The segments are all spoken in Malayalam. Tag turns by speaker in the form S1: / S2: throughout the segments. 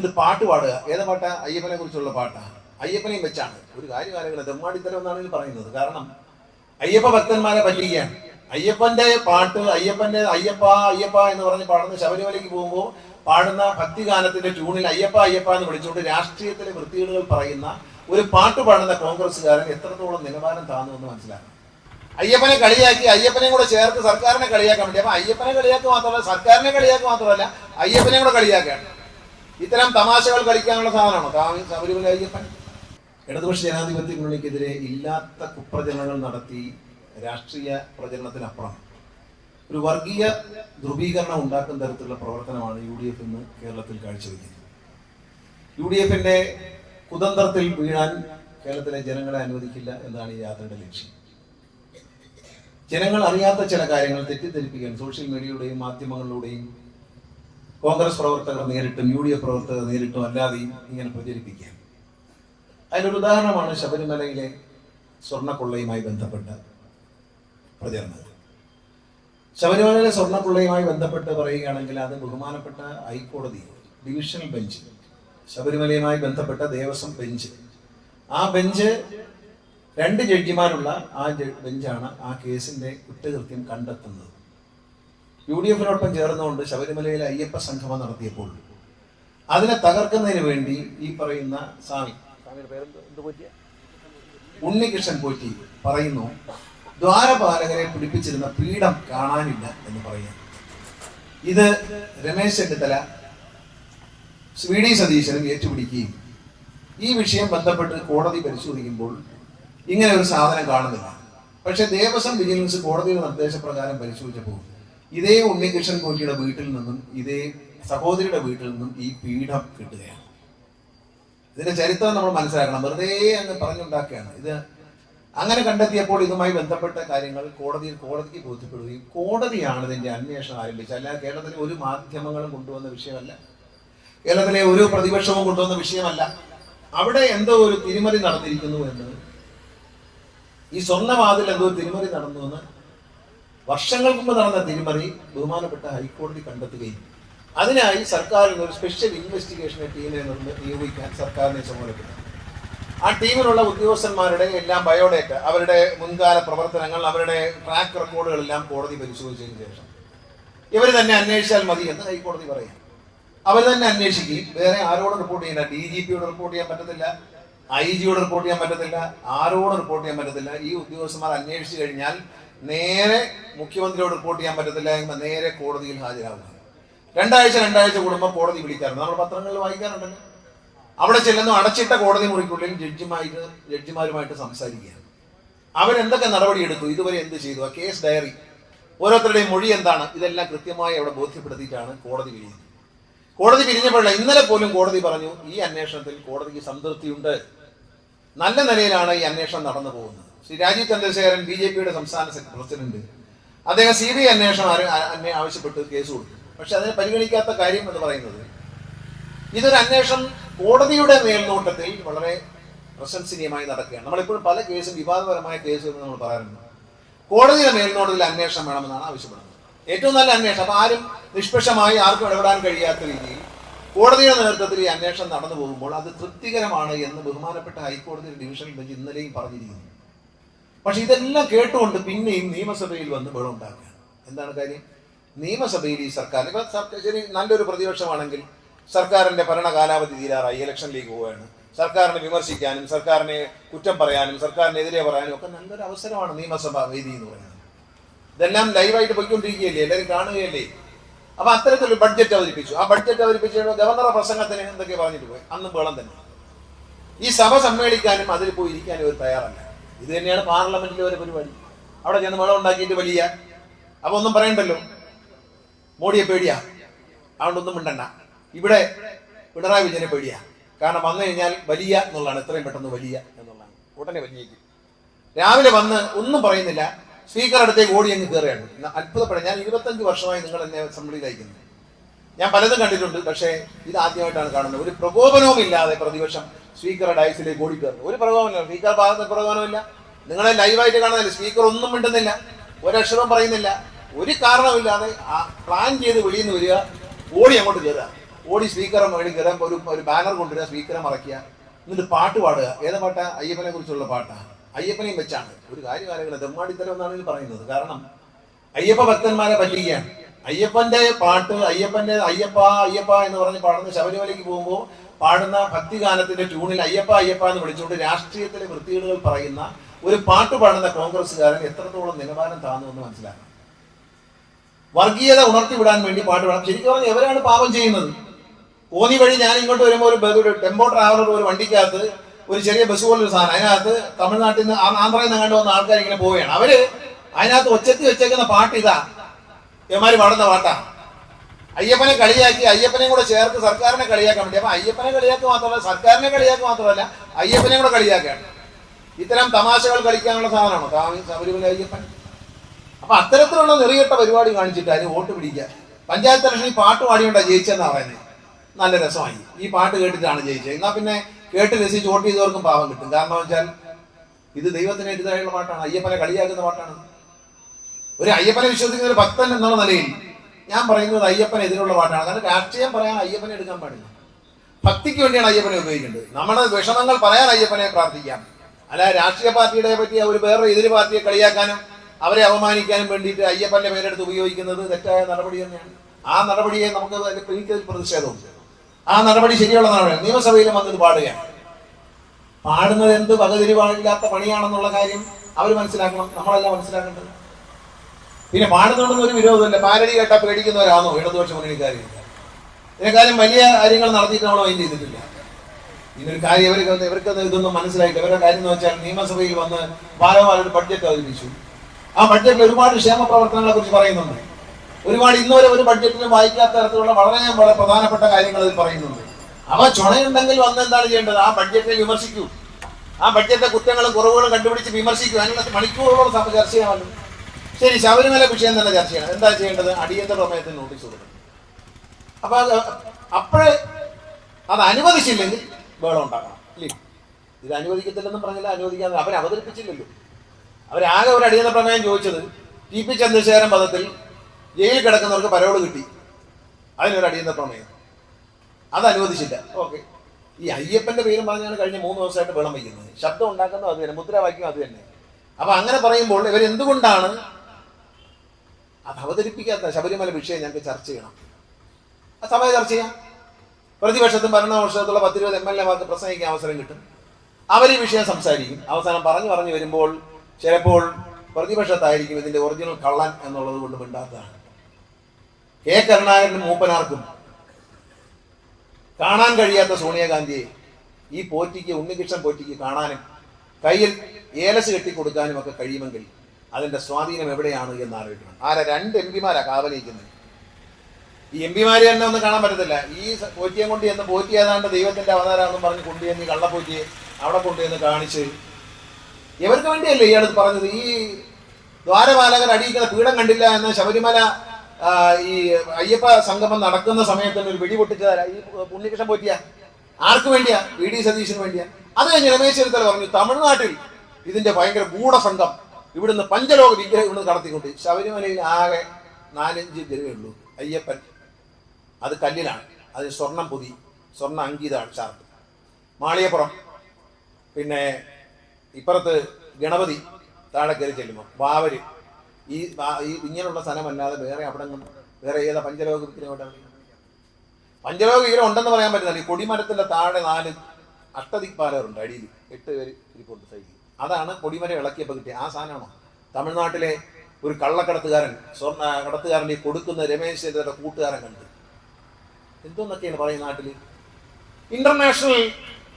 S1: ഇത് പാട്ട് പാടുക. ഏത് പാട്ടാ? അയ്യപ്പനെ കുറിച്ചുള്ള പാട്ടാ. അയ്യപ്പനെയും വെച്ചാണ്. ഒരു കാര്യകാലങ്ങൾ തെമ്മാടിത്തരം എന്നാണ് പറയുന്നത്. കാരണം അയ്യപ്പ ഭക്തന്മാരെ പറ്റിക്കുകയാണ്. അയ്യപ്പന്റെ പാട്ട് അയ്യപ്പന്റെ അയ്യപ്പ അയ്യപ്പ എന്ന് പറഞ്ഞ് പാടുന്ന ശബരിമലയ്ക്ക് പോകുമ്പോൾ പാടുന്ന ഭക്തിഗാനത്തിന്റെ ട്യൂണിൽ അയ്യപ്പ അയ്യപ്പ എന്ന് വിളിച്ചുകൊണ്ട് രാഷ്ട്രീയത്തിലെ വൃത്തികേടുകൾ പറയുന്ന ഒരു പാട്ട് പാടുന്ന കോൺഗ്രസ്സുകാരൻ എത്രത്തോളം നിലവാരം താന്നു എന്ന് മനസ്സിലാക്കണം. അയ്യപ്പനെ കളിയാക്കി അയ്യപ്പനെ കൂടെ ചേർത്ത് സർക്കാരിനെ കളിയാക്കാൻ വേണ്ടി. അപ്പൊ അയ്യപ്പനെ കളിയാക്കുക മാത്രമല്ല സർക്കാരിനെ കളിയാക്കുക മാത്രമല്ല അയ്യപ്പനെ കൂടെ കളിയാക്കുകയാണ്. ഇത്തരം തമാശകൾ കളിക്കാനുള്ള സാധനമാണോ? കാവി ശബരിമല അയ്യപ്പൻ ഇടതുപക്ഷ ജനാധിപത്യങ്ങളിലേക്കെതിരെ ഇല്ലാത്ത കുപ്രചരണങ്ങൾ നടത്തി രാഷ്ട്രീയ പ്രചരണത്തിനപ്പുറം ഒരു വർഗീയ ധ്രുവീകരണം ഉണ്ടാക്കുന്ന തരത്തിലുള്ള പ്രവർത്തനമാണ് യു ഡി എഫ് ഇന്ന് കേരളത്തിൽ കാഴ്ചവെക്കുന്നത്. യു ഡി എഫിന്റെ കുതന്ത്രത്തിൽ വീഴാൻ കേരളത്തിലെ ജനങ്ങളെ അനുവദിക്കില്ല എന്നാണ് ഈ യാത്രയുടെ ലക്ഷ്യം. ജനങ്ങൾ അറിയാത്ത ചില കാര്യങ്ങൾ തെറ്റിദ്ധരിപ്പിക്കാൻ സോഷ്യൽ മീഡിയയുടെയും മാധ്യമങ്ങളിലൂടെയും കോൺഗ്രസ് പ്രവർത്തകർ നേരിട്ടും യു ഡി എഫ് പ്രവർത്തകർ നേരിട്ടും അല്ലാതെയും ഇങ്ങനെ പ്രചരിപ്പിക്കാം അതിനൊരു ഉദാഹരണമാണ് ശബരിമലയിലെ സ്വർണക്കൊള്ളയുമായി ബന്ധപ്പെട്ട പ്രചരണങ്ങൾ. ശബരിമലയിലെ സ്വർണക്കൊള്ളയുമായി ബന്ധപ്പെട്ട് പറയുകയാണെങ്കിൽ അത് ബഹുമാനപ്പെട്ട ഹൈക്കോടതി ഡിവിഷണൽ ബെഞ്ച് ശബരിമലയുമായി ബന്ധപ്പെട്ട ദേവസ്വം ബെഞ്ച്. ആ ബെഞ്ച് രണ്ട് ജഡ്ജിമാരുള്ള ആ ബെഞ്ചാണ് ആ കേസിന്റെ കുറ്റകൃത്യം കണ്ടെത്തുന്നത്. യു ഡി എഫിനോടൊപ്പം ചേർന്നുകൊണ്ട് ശബരിമലയിലെ അയ്യപ്പ സംഗമം നടത്തിയപ്പോൾ അതിനെ തകർക്കുന്നതിന് വേണ്ടി ഈ പറയുന്ന സ്വാമി ഉണ്ണികൃഷ്ണൻ പോറ്റി പറയുന്നു ദ്വാരപാലകരെ പിടിപ്പിച്ചിരുന്ന പീഠം കാണാനില്ല എന്ന് പറയുന്നു. ഇത് രമേശ് ചെന്നിത്തല വി ഡി സതീശനും ഏറ്റുപിടിക്കുകയും ഈ വിഷയം ബന്ധപ്പെട്ട് കോടതി പരിശോധിക്കുമ്പോൾ ഇങ്ങനെ ഒരു സാധനം കാണുന്നില്ല. പക്ഷെ ദേവസ്വം വിജിലൻസ് കോടതിയുടെ നിർദ്ദേശപ്രകാരം പരിശോധിച്ചപ്പോൾ ഇതേ ഉണ്ണികൃഷ്ണൻ കോറ്റിയുടെ വീട്ടിൽ നിന്നും ഇതേ സഹോദരിയുടെ വീട്ടിൽ നിന്നും ഈ പീഠം കിട്ടുകയാണ്. ഇതിന്റെ ചരിത്രം നമ്മൾ മനസ്സിലാക്കണം. വെറുതെ അങ്ങ് പറഞ്ഞുണ്ടാക്കുകയാണ്. ഇത് അങ്ങനെ കണ്ടെത്തിയപ്പോൾ ഇതുമായി ബന്ധപ്പെട്ട കാര്യങ്ങൾ കോടതിയിൽ കോടതിക്ക് ബോധ്യപ്പെടുകയും കോടതിയാണ് ഇതിന്റെ അന്വേഷണം ആരംഭിച്ചത്. അല്ല കേരളത്തിലെ ഒരു മാധ്യമങ്ങളും കൊണ്ടുവന്ന വിഷയമല്ല. കേരളത്തിലെ ഒരു പ്രതിപക്ഷവും കൊണ്ടുവന്ന വിഷയമല്ല. അവിടെ എന്തോ ഒരു തിരിമറി നടന്നിരിക്കുന്നു എന്ന് ഈ സ്വർണവാതിൽ എന്തോ തിരിമറി നടന്നു എന്ന് വർഷങ്ങൾക്ക് മുമ്പ് നടന്ന തിരിമറി ബഹുമാനപ്പെട്ട ഹൈക്കോടതി കണ്ടെത്തുകയും അതിനായി സർക്കാരിന് ഒരു സ്പെഷ്യൽ ഇൻവെസ്റ്റിഗേഷൻ ടീമിനെ നിയോഗിക്കാൻ സർക്കാരിനെ ചുമതലപ്പെട്ടു ആ ടീമിലുള്ള ഉദ്യോഗസ്ഥന്മാരുടെ എല്ലാം ബയോഡേറ്റ അവരുടെ മുൻകാല പ്രവർത്തനങ്ങൾ അവരുടെ ട്രാക്ക് റെക്കോർഡുകളെല്ലാം കോടതി പരിശോധിച്ചതിന് ശേഷം. ഇവർ തന്നെ അന്വേഷിച്ചാൽ മതി എന്ന് ഹൈക്കോടതി പറയാം അവർ തന്നെ അന്വേഷിക്കുകയും വേറെ ആരോട് റിപ്പോർട്ട് ചെയ്യില്ല ഡി ജി പിയോട് റിപ്പോർട്ട് ചെയ്യാൻ പറ്റത്തില്ല ഐ ജിയോട് റിപ്പോർട്ട് ചെയ്യാൻ പറ്റത്തില്ല ആരോട് റിപ്പോർട്ട് ചെയ്യാൻ പറ്റത്തില്ല. ഈ ഉദ്യോഗസ്ഥന്മാർ അന്വേഷിച്ചു കഴിഞ്ഞാൽ നേരെ മുഖ്യമന്ത്രിയോട് റിപ്പോർട്ട് ചെയ്യാൻ പറ്റത്തില്ല എങ്കിൽ നേരെ കോടതിയിൽ ഹാജരാകുക രണ്ടാഴ്ച രണ്ടാഴ്ച കൂടുമ്പോൾ കോടതി വിളിക്കാറുണ്ട്. നമ്മൾ പത്രങ്ങളിൽ വായിക്കാറുണ്ടല്ലോ. അവിടെ ചെല്ലുന്നു അടച്ചിട്ട കോടതി മുറിക്കുള്ളിൽ ജഡ്ജിമായിട്ട് ജഡ്ജിമാരുമായിട്ട് സംസാരിക്കുകയാണ്. അവരെന്തൊക്കെ നടപടിയെടുത്തു ഇതുവരെ എന്ത് ചെയ്തു? ആ കേസ് ഡയറി ഓരോരുത്തരുടെയും മൊഴി എന്താണ്? ഇതെല്ലാം കൃത്യമായി അവിടെ ബോധ്യപ്പെടുത്തിയിട്ടാണ് കോടതി പിരിയുന്നത് കോടതി പിരിഞ്ഞപ്പോഴല്ല ഇന്നലെ പോലും കോടതി പറഞ്ഞു ഈ അന്വേഷണത്തിൽ കോടതിക്ക് സംതൃപ്തിയുണ്ട്. നല്ല നിലയിലാണ് ഈ അന്വേഷണം നടന്നു പോകുന്നത്. ശ്രീ രാജീവ് ചന്ദ്രശേഖരൻ ബി ജെ പിയുടെ സംസ്ഥാന പ്രസിഡന്റ്. അദ്ദേഹം സി ബി ഐ അന്വേഷണം ആവശ്യപ്പെട്ട് കേസ് കൊടുത്തു. പക്ഷെ അതിനെ പരിഗണിക്കാത്ത കാര്യം എന്ന് പറയുന്നത് ഇതൊരു അന്വേഷണം കോടതിയുടെ മേൽനോട്ടത്തിൽ വളരെ പ്രശംസനീയമായി നടക്കുകയാണ്. നമ്മളിപ്പോഴും പല കേസും വിവാദപരമായ കേസുകൾ നമ്മൾ പറയാറുണ്ട്. കോടതിയുടെ മേൽനോട്ടത്തിൽ അന്വേഷണം വേണമെന്നാണ് ആവശ്യപ്പെടുന്നത്. ഏറ്റവും നല്ല അന്വേഷണം അപ്പൊ ആരും നിഷ്പക്ഷമായി ആർക്കും ഇടപെടാൻ കഴിയാത്ത രീതിയിൽ കോടതിയുടെ നേതൃത്വത്തിൽ ഈ അന്വേഷണം നടന്നു പോകുമ്പോൾ അത് തൃപ്തികരമാണ് എന്ന് ബഹുമാനപ്പെട്ട ഹൈക്കോടതി ഡിവിഷൻ ബെഞ്ച് ഇന്നലെയും പറഞ്ഞിരിക്കുന്നു. പക്ഷെ ഇതെല്ലാം കേട്ടുകൊണ്ട് പിന്നെയും നിയമസഭയിൽ വന്ന് ബഹളം ഉണ്ടാക്കുകയാണ് എന്താണ് കാര്യം? നിയമസഭയിൽ ഈ സർക്കാർ ശരി നല്ലൊരു പ്രതിപക്ഷമാണെങ്കിൽ സർക്കാരിന്റെ ഭരണ കാലാവധി തീരാറായി ഇലക്ഷനിലേക്ക് പോവുകയാണ്. സർക്കാരിനെ വിമർശിക്കാനും സർക്കാരിനെ കുറ്റം പറയാനും സർക്കാരിനെതിരെ പറയാനും ഒക്കെ നല്ലൊരു അവസരമാണ് നിയമസഭ വേദി എന്ന് പറയുന്നത്. ഇതെല്ലാം ലൈവായിട്ട് പോയിക്കൊണ്ടിരിക്കുകയല്ലേ എല്ലാവരും കാണുകയല്ലേ? അപ്പൊ അത്തരത്തിലൊരു ബഡ്ജറ്റ് അവതരിപ്പിച്ചു. ആ ബഡ്ജറ്റ് അവതരിപ്പിച്ചു ഗവർണറുടെ പ്രസംഗത്തിന് എന്തൊക്കെ പറഞ്ഞിട്ട് പോയി. അന്നും വേളം തന്നെ. ഈ സഭ സമ്മേളിക്കാനും അതിൽ പോയി ഇരിക്കാനും ഒരു തയ്യാറല്ല. ഇത് തന്നെയാണ് പാർലമെന്റിലെ ഒരു പരിപാടി. അവിടെ ചെന്ന് വെള്ളം ഉണ്ടാക്കിയിട്ട് വലിയ. അപ്പൊ ഒന്നും പറയണ്ടല്ലോ. മോഡിയെ പേടിയാ. അതുകൊണ്ടൊന്നും മിണ്ടണ്ട. ഇവിടെ പിണറായി വിജയനെ പേടിയാ. കാരണം വന്നു കഴിഞ്ഞാൽ വലിയ എന്നുള്ളതാണ്. എത്രയും പെട്ടെന്ന് വലിയ എന്നുള്ളതാണ്. ഉടനെ വലിയേക്ക്. രാവിലെ വന്ന് ഒന്നും പറയുന്നില്ല. സ്പീക്കർ ഓടി അങ്ങ് കയറുകയാണ്. അത്ഭുതപ്പെടാൻ അത്ഭുതപ്പെടാം. ഞാൻ ഇരുപത്തഞ്ച് വർഷമായി നിങ്ങൾ എന്നെ അസംബ്ലിയിൽ അയക്കുന്നത് ഞാൻ പലതും കണ്ടിട്ടുണ്ട്. പക്ഷേ ഇത് ആദ്യമായിട്ടാണ് കാണുന്നത്. ഒരു പ്രകോപനവും ഇല്ലാതെ പ്രതിപക്ഷം സ്പീക്കറുടെ ഡയസിലേക്ക് ഓടിക്കയറുന്നു. ഒരു പ്രകോപനമില്ല സ്പീക്കർ ഭാഗത്ത് പ്രകോപനമില്ല നിങ്ങളെ ലൈവായിട്ട് കാണുന്നില്ല സ്പീക്കർ ഒന്നും മിണ്ടുന്നില്ല. ഒരക്ഷരം പറയുന്നില്ല. ഒരു കാരണമില്ലാതെ ആ പ്ലാൻ ചെയ്ത് വെളിയിൽ നിന്ന് വരിക ഓടി അങ്ങോട്ട് കയറുക. ഓടി സ്പീക്കറെ മേടി കയറാൻ ഒരു ഒരു ബാനർ കൊണ്ടുവരിക സ്പീക്കറെ മറയ്ക്കുക എന്നിട്ട് പാട്ട് പാടുക. ഏത് പാട്ടാ? അയ്യപ്പനെ കുറിച്ചുള്ള പാട്ടാണ് അയ്യപ്പനെയും വെച്ചാണ്. ഒരു കാര്യകാലങ്ങളെ തെമ്മാടിത്തരം എന്നാണ് പറയുന്നത്. കാരണം അയ്യപ്പ ഭക്തന്മാരെ പറ്റിക്കുകയാണ്. അയ്യപ്പന്റെ പാട്ട് അയ്യപ്പന്റെ അയ്യപ്പ അയ്യപ്പ എന്ന് പറഞ്ഞ് പാടുന്ന ശബരിമലയ്ക്ക് പോകുമ്പോൾ പാടുന്ന ഭക്തിഗാനത്തിന്റെ ട്യൂണിൽ അയ്യപ്പ അയ്യപ്പ എന്ന് വിളിച്ചുകൊണ്ട് രാഷ്ട്രീയത്തിലെ വൃത്തികേടുകൾ പറയുന്ന ഒരു പാട്ട് പാടുന്ന കോൺഗ്രസ്സുകാരൻ എത്രത്തോളം നിലവാരം താന്നു എന്ന് മനസ്സിലാക്കണം. വർഗീയത ഉണർത്തിവിടാൻ വേണ്ടി പാട്ട് പാടാം ശരിക്കും പറഞ്ഞാൽ എവരാണ് പാപം ചെയ്യുന്നത്. ഓന്നി വഴി ഞാൻ ഇങ്ങോട്ട് വരുമ്പോൾ ഒരു ടെമ്പോ ട്രാവലർ ഒരു വണ്ടിക്കകത്ത് ഒരു ചെറിയ ബസ് പോലെ ഒരു സാധനം. അതിനകത്ത് തമിഴ്നാട്ടിൽ നിന്ന് ആന്ധ്രയിൽ നിന്ന് കണ്ടു വന്ന ആൾക്കാർ ഇങ്ങനെ പോവുകയാണ്. അവർ അതിനകത്ത് ഒച്ചത്തി വെച്ചേക്കുന്ന പാട്ട് ഇതാ. ഇവന്മാര് പാടുന്ന പാട്ടാ. അയ്യപ്പനെ കളിയാക്കി അയ്യപ്പനെ കൂടെ ചേർത്ത് സർക്കാരിനെ കളിയാക്കാൻ വേണ്ടി. അപ്പൊ അയ്യപ്പനെ കളിയാക്കുക മാത്രമല്ല സർക്കാരിനെ കളിയാക്കുക മാത്രമല്ല അയ്യപ്പനെ കൂടെ കളിയാക്കുകയാണ്. ഇത്തരം തമാശകൾ കളിക്കാനുള്ള സാധനമാണോ? ശബരിമല അയ്യപ്പൻ. അപ്പൊ അത്തരത്തിലുള്ള നെറികെട്ട പരിപാടി കാണിച്ചിട്ട് അതിന് വോട്ട് പിടിക്കുക. പഞ്ചായത്ത് ഇലക്ഷനിൽ പാട്ട് പാടിയോണ്ടാ ജയിച്ചെന്ന് പറയുന്നത് നല്ല രസമായി. ഈ പാട്ട് കേട്ടിട്ടാണ് ജയിച്ചത്. എന്നാ പിന്നെ കേട്ട് രസിച്ച് വോട്ട് ചെയ്തവർക്കും പാവം കിട്ടും. കാരണം വെച്ചാൽ ഇത് ദൈവത്തിന് എതിരായുള്ള പാട്ടാണ്. അയ്യപ്പനെ കളിയാക്കുന്ന പാട്ടാണ്. ഒരു അയ്യപ്പനെ വിശ്വസിക്കുന്ന ഒരു ഭക്തൻ എന്നുള്ള നിലയിൽ ഞാൻ പറയുന്നത് അയ്യപ്പൻ എതിരുള്ള പാട്ടാണ്. കാരണം രാഷ്ട്രീയം പറയാൻ അയ്യപ്പനെ എടുക്കാൻ പാടില്ല. ഭക്തിക്ക് വേണ്ടിയാണ് അയ്യപ്പനെ ഉപയോഗിക്കേണ്ടത്. നമ്മുടെ വിഷമങ്ങൾ പറയാൻ അയ്യപ്പനെ പ്രാർത്ഥിക്കാം. അല്ല രാഷ്ട്രീയ പാർട്ടിയുടെ പറ്റി ഒരു വേറെ എതിര് പാർട്ടിയെ കളിയാക്കാനും അവരെ അപമാനിക്കാനും വേണ്ടിയിട്ട് അയ്യപ്പന്റെ പേരെടുത്ത് ഉപയോഗിക്കുന്നത് തെറ്റായ നടപടി തന്നെയാണ്. ആ നടപടിയെ നമുക്ക് അതിൽ പ്രതിഷേധവും ആ നടപടി ശരിയുള്ള നടപടി. നിയമസഭയിലും വന്നത് പാടുകയാണ്. പാടുന്നത് എന്ത് വകതിരിവാണില്ലാത്ത പണിയാണെന്നുള്ള കാര്യം അവർ മനസ്സിലാക്കണം. നമ്മളെല്ലാം മനസ്സിലാക്കേണ്ടത്. പിന്നെ പാടുന്നുണ്ടെന്ന് ഒരു വിരോധമില്ല. പാരടി കേട്ടാൽ പേടിക്കുന്നവരാണോ? ഇടതുപക്ഷ മുന്നണിക്കാരി. ഇതിനെക്കാളും വലിയ കാര്യങ്ങൾ നടത്തിയിട്ട് നമ്മൾ മൈൻഡ് ചെയ്തിട്ടില്ല. ഇതിനൊരു കാര്യം ഇവർക്ക് ഇവർക്ക് ഇതൊന്നും മനസ്സിലായില്ല. ഇവരുടെ കാര്യം എന്ന് വെച്ചാൽ നിയമസഭയിൽ വന്ന് പാലമാരുടെ ബഡ്ജറ്റ് അവതരിപ്പിച്ചു. ആ ബഡ്ജറ്റിൽ ഒരുപാട് ക്ഷേമ പ്രവർത്തനങ്ങളെ കുറിച്ച് പറയുന്നുണ്ട്. ഒരുപാട് ഇന്നുവരെ ഒരു ബഡ്ജറ്റിലും വായിക്കാത്ത തരത്തിലുള്ള വളരെ വളരെ പ്രധാനപ്പെട്ട കാര്യങ്ങൾ അതിൽ പറയുന്നുണ്ട്. അവ ചുണയുണ്ടെങ്കിൽ വന്ന് എന്താണ് ചെയ്യേണ്ടത്? ആ ബഡ്ജറ്റിനെ വിമർശിക്കൂ. ആ ബഡ്ജറ്റിലെ കുറ്റങ്ങളും കുറവുകളും കണ്ടുപിടിച്ച് വിമർശിക്കൂ. അതിനുള്ള മണിക്കൂറുകളോളം ചർച്ച ചെയ്യാമല്ലോ ശരി ശബരിമല വിഷയം തന്നെ ചർച്ച ചെയ്യണം. എന്താ ചെയ്യേണ്ടത്? അടിയന്തര പ്രമേയത്തിന് നോട്ടീസ് കൊടുക്കണം. അപ്പൊ അത് അപ്പോഴേ അത് അനുവദിച്ചില്ലെങ്കിൽ ബഹളം ഉണ്ടാക്കണം. അല്ലേ ഇത് അനുവദിക്കത്തില്ലെന്നും പറഞ്ഞില്ല അനുവദിക്കാതെ അവർ അവതരിപ്പിച്ചില്ലല്ലോ. അവരാകെ ഒരു അടിയന്തര പ്രമേയം ചോദിച്ചത് ടി പി ചന്ദ്രശേഖരൻ പദത്തിൽ ജയിലിൽ കിടക്കുന്നവർക്ക് പരോൾ കിട്ടി. അതിനൊരു അടിയന്തര പ്രമേയം. അത് അനുവദിച്ചില്ല. ഓക്കെ. ഈ അയ്യപ്പന്റെ പേരും പറഞ്ഞാണ് കഴിഞ്ഞ മൂന്ന് ദിവസമായിട്ട് വെള്ളം വയ്ക്കുന്നത്. ശബ്ദം ഉണ്ടാക്കുന്നത് അത് തന്നെ. മുദ്രാവാക്യം അത് തന്നെ. അപ്പൊ അങ്ങനെ പറയുമ്പോൾ ഇവർ എന്തുകൊണ്ടാണ് അത് അവതരിപ്പിക്കാത്ത ശബരിമല വിഷയം ഞങ്ങൾക്ക് ചർച്ച ചെയ്യണം. ആ സമയം ചർച്ച ചെയ്യാം. പ്രതിപക്ഷത്തും ഭരണപക്ഷത്തുള്ള പത്തിരുപത് എം എൽ എമാർക്ക് പ്രസംഗിക്കാൻ അവസരം കിട്ടും. അവർ ഈ വിഷയം സംസാരിക്കും. അവസാനം പറഞ്ഞു പറഞ്ഞു വരുമ്പോൾ ചിലപ്പോൾ പ്രതിപക്ഷത്തായിരിക്കും ഇതിന്റെ ഒറിജിനൽ കള്ളൻ എന്നുള്ളത് കൊണ്ട് മിണ്ടാത്തതാണ്. കെ കരുണാകരനും മൂപ്പനാർക്കും കാണാൻ കഴിയാത്ത സോണിയാഗാന്ധിയെ ഈ പോറ്റിക്ക് ഉണ്ണികൃഷ്ണൻ പോറ്റിക്ക് കാണാനും കയ്യിൽ ഏലസ് കെട്ടിക്കൊടുക്കാനും ഒക്കെ കഴിയുമെങ്കിൽ അതിന്റെ സ്വാധീനം എവിടെയാണ് എന്ന് ആലോചിക്കണം ആരാ രണ്ട് എം പിമാരാ കാവലിക്കുന്നത് ഈ എം പിമാര് തന്നെ ഒന്നും കാണാൻ പറ്റത്തില്ല. ഈ പോറ്റിയെ കൊണ്ട് ചെന്ന് പോറ്റി ഏതാണ്ട് ദൈവത്തിന്റെ അവതാരമെന്നും പറഞ്ഞ് കൊണ്ടുചെന്ന് ഈ കള്ളപ്പോറ്റിയെ അവിടെ കൊണ്ടുചെന്ന് കാണിച്ച് ഇവർക്ക് വേണ്ടിയല്ലേ ഈ അടുത്ത് പറഞ്ഞത്? ഈ ദ്വാരപാലകർ അടിയിക്കുന്ന പീഠം കണ്ടില്ല എന്ന് ശബരിമല ഈ അയ്യപ്പ സംഗമം നടക്കുന്ന സമയത്ത് തന്നെ ഒരു വെടി പൊട്ടിച്ചതാരാ ഈ പുണ്യകൃഷ്ണൻ പോറ്റിയ? ആർക്ക് വേണ്ടിയാ? വി ഡി സതീശന് വേണ്ടിയാ? അത് കഴിഞ്ഞ് രമേശ് പറഞ്ഞു തമിഴ്നാട്ടിൽ ഇതിന്റെ ഭയങ്കര ഗൂഢസംഘം ഇവിടുന്ന് പഞ്ചലോക വിഗ്രഹം ഇവിടുന്ന് കടത്തിക്കൊണ്ട് ശബരിമലയിൽ ആകെ നാലഞ്ച് ഉള്ളൂ. അയ്യപ്പൻ. അത് കല്ലിലാണ്. അത് സ്വർണം പൊതി സ്വർണ അങ്കീതാണ് ചാർത്ത് മാളിയപ്പുറം പിന്നെ ഇപ്പുറത്ത് ഗണപതി താഴെ കയറി ചെല്ലുമ്പോൾ ബാവര്. ഈ ഈ ഇങ്ങനെയുള്ള സ്ഥലമല്ലാതെ വേറെ അവിടെ വേറെ ഏതാ പഞ്ചലോക വിഗ്രഹം? പഞ്ചലോക വിഗ്രഹം ഉണ്ടെന്ന് പറയാൻ പറ്റുന്നില്ല. ഈ കൊടിമരത്തിന്റെ താഴെ നാല് അഷ്ടദിക്പാലകരുണ്ട് അടിയിൽ. എട്ട് പേര് ഇരിപ്പുണ്ട് സൈഡിൽ. അതാണ് കൊടിമരം ഇളക്കിയപ്പോൾ കിട്ടിയ ആ സാധനമാണോ? തമിഴ്നാട്ടിലെ ഒരു കള്ളക്കടത്തുകാരൻ സ്വർണ കടത്തുകാരൻ ഈ കൊടുക്കുന്ന രമേശ് കൂട്ടുകാരൻ കണ്ട്. എന്തോന്നൊക്കെയാണ് പറയുന്ന നാട്ടിൽ ഇന്റർനാഷണൽ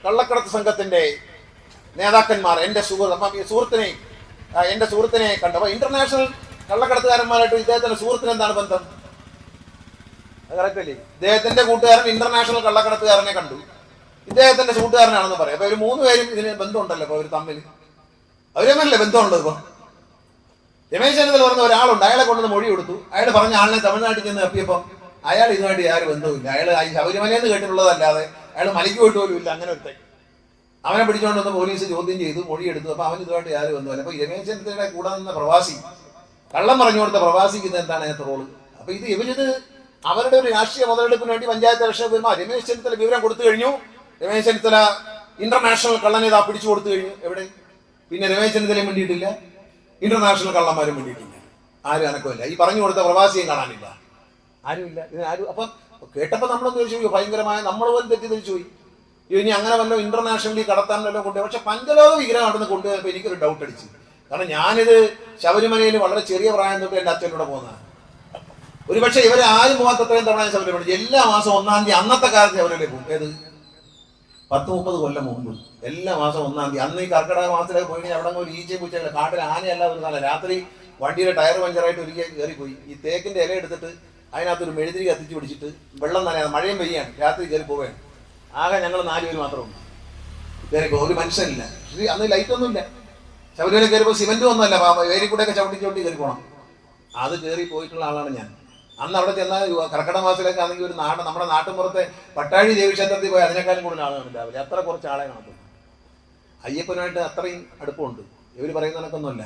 S1: കള്ളക്കടത്ത് സംഘത്തിന്റെ നേതാക്കന്മാർ എന്റെ സുഹൃത്ത് അപ്പം സുഹൃത്തിനെ എന്റെ സുഹൃത്തിനെ കണ്ടു. അപ്പൊ ഇന്റർനാഷണൽ കള്ളക്കടത്തുകാരന്മാരായിട്ട് ഇദ്ദേഹത്തിന്റെ സുഹൃത്തിന് എന്താണ് ബന്ധം? അല്ലേ? ഇദ്ദേഹത്തിന്റെ കൂട്ടുകാരൻ ഇന്റർനാഷണൽ കള്ളക്കടത്തുകാരനെ കണ്ടു. ഇദ്ദേഹത്തിന്റെ കൂട്ടുകാരനാണെന്ന് പറയാം. അപ്പൊ ഒരു മൂന്ന് പേരും ഇതിന് ബന്ധമുണ്ടല്ലോ അപ്പൊ അവർ തമ്മിൽ അവർ തമ്മിലല്ലേ ബന്ധമുള്ളത് ഇപ്പൊ? രമേശ് ചെന്നിത്തല പറഞ്ഞ ഒരാളുണ്ട് അയാളെ കൊണ്ടുവന്ന് മൊഴി കൊടുത്തു. അയാൾ പറഞ്ഞ ആളിനെ തമിഴ്നാട്ടിൽ ചെന്ന് തപ്പിയപ്പം അയാൾ ഇതുമായിട്ട് യാതൊരു ബന്ധവുമില്ല. അയാൾ ശബരിമലയെന്ന് കേട്ടിട്ടുള്ളതല്ലാതെ അയാൾ മലയ്ക്ക് പോയിട്ട് പോലും ഇല്ല അങ്ങനെ ഒരുത്തൻ അവനെ പിടിച്ചുകൊണ്ട് വന്ന് പോലീസ് ചോദ്യം ചെയ്തു മൊഴിയെടുത്തു അപ്പൊ അവൻ ഇതുമായിട്ട് യാതൊരു ബന്ധമില്ല അപ്പൊ ഈ രമേശ് ചെന്നിത്തലയുടെ കൂടെ നിന്ന പ്രവാസി കള്ളം പറഞ്ഞു കൊടുത്ത പ്രവാസി ഇന്ന് എന്താണ് അതിനകത്ത് റോൾ? അപ്പൊ ഇത് ഇവരിത് അവരുടെ ഒരു രാഷ്ട്രീയ മുതലെടുപ്പിന് വേണ്ടി പഞ്ചായത്ത് ഇലക്ഷൻ രമേശ് ചെന്നിത്തല വിവരം കൊടുത്തു കഴിഞ്ഞു. രമേശ് ചെന്നിത്തല ഇന്റർനാഷണൽ കള്ളനേതാ പിടിച്ചു കൊടുത്തു കഴിഞ്ഞു. എവിടെ? പിന്നെ രമേശ് ചെന്നിത്തലയും വേണ്ടിയിട്ടില്ല ഇന്റർനാഷണൽ കള്ളന്മാരും വേണ്ടിയിട്ടില്ല ആരും അനക്കമില്ല. ഈ പറഞ്ഞു കൊടുത്ത പ്രവാസിയും കാണാനില്ല. ആരുമില്ല. ഇതിന് ആരും അപ്പം കേട്ടപ്പോൾ നമ്മളൊന്ന് ചോദിച്ചു പോയി ഭയങ്കരമായ നമ്മൾ പോലും തെറ്റിദ്ധരിച്ചു പോയി. ഇനി അങ്ങനെ വല്ല ഇന്റർനാഷണലി കടത്താൻ വല്ലതും കൊണ്ടുപോയി പക്ഷെ പഞ്ചലോക വിഗ്രഹം അവിടെ നിന്ന് കൊണ്ടുപോയപ്പോൾ എനിക്കൊരു ഡൗട്ട് അടിച്ചു. കാരണം ഞാനിത് ശബരിമലയിൽ വളരെ ചെറിയ പ്രായം തൊട്ട് എന്റെ അച്ഛനോട് പോകുന്നതാണ്. ഒരുപക്ഷെ ഇവരെ ആരും പോകാത്ത അത്രയും തവണ ശബരിമല എല്ലാ മാസം ഒന്നാം തീയതി അന്നത്തെ കാലത്ത് ശബരിമലയിൽ പോകും. ഏത്? പത്ത് മുപ്പത് കൊല്ലം മുമ്പ്. എല്ലാ മാസം ഒന്നാം തീയതി. അന്ന് ഈ കർക്കിടക മാസത്തിലേക്ക് പോയി കഴിഞ്ഞാൽ അവിടെ ഒരു ഈച്ചയും പൂച്ചയില്ല കാട്ടിൽ ആനയല്ല ഒരു നല്ല രാത്രി വണ്ടിയുടെ ടയർ പഞ്ചറായിട്ട് ഒരിക്കൽ കയറിപ്പോയി. ഈ തേക്കിന്റെ ഇല എടുത്തിട്ട് അതിനകത്തൊരു മെഴുതിരി കത്തിച്ച് പിടിച്ചിട്ട് വെള്ളം നനയാതെ മഴയും പെയ്യാണ്. രാത്രി കയറി പോവുകയാണ്. ആകെ ഞങ്ങൾ നാലുപേര് മാത്രമുണ്ട് കയറി പോകും ഒരു മനുഷ്യനില്ല. ശ്രീ അന്ന് ലൈറ്റ് ഒന്നുമില്ല ശബരിമല കയറിയപ്പോൾ സിമെന്റും ഒന്നുമല്ല വേരി കൂടെയൊക്കെ ചവിട്ടി ചവിട്ടി കയറി പോകണം അത് കയറി പോയിട്ടുള്ള ആളാണ് ഞാൻ. അന്ന് അവിടെ ചെന്നാൽ കർക്കിടക മാസത്തിലൊക്കെ ആണെങ്കിൽ ഒരു നാട് നമ്മുടെ നാട്ടുമ്പുറത്തെ പട്ടാഴി ദേവീക്ഷേത്രത്തിൽ പോയി അതിനേക്കാളും കൂടുതൽ ആളാണ് രാവിലെ അത്ര കുറച്ച് ആളെ കാണത്തുള്ളൂ. അയ്യപ്പനുമായിട്ട് അത്രയും അടുപ്പമുണ്ട്. ഇവർ പറയുന്ന കണക്കൊന്നുമല്ല